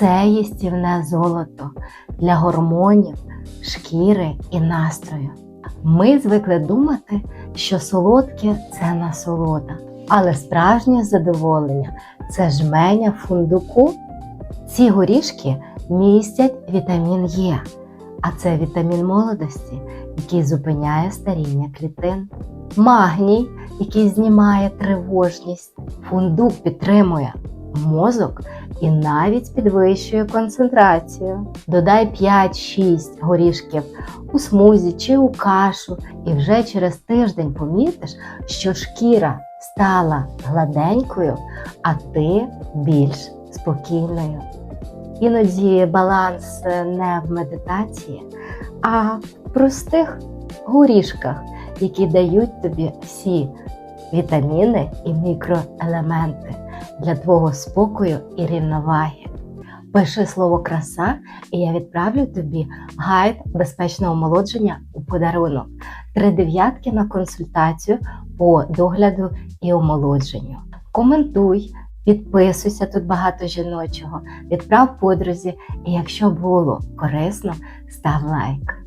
це їстівне золото для гормонів, шкіри і настрою. Ми звикли думати, що солодке це насолода, але справжнє задоволення це жменя фундуку. Ці горішки містять вітамін Е, а це вітамін молодості, який зупиняє старіння клітин. Магній, який знімає тривожність, фундук підтримує мозок і навіть підвищує концентрацію. Додай 5-6 горішків у смузі чи у кашу, і вже через тиждень помітиш, що шкіра стала гладенькою, а ти більш спокійною. Іноді баланс не в медитації, а в простих горішках, які дають тобі всі вітаміни і мікроелементи для твого спокою і рівноваги. Пиши слово краса, і я відправлю тобі гайд безпечного омолодження у подарунок. Три дев'ятки на консультацію по догляду і омолодженню. Коментуй, підписуйся тут багато жіночого, відправ подрузі, і якщо було корисно, став лайк.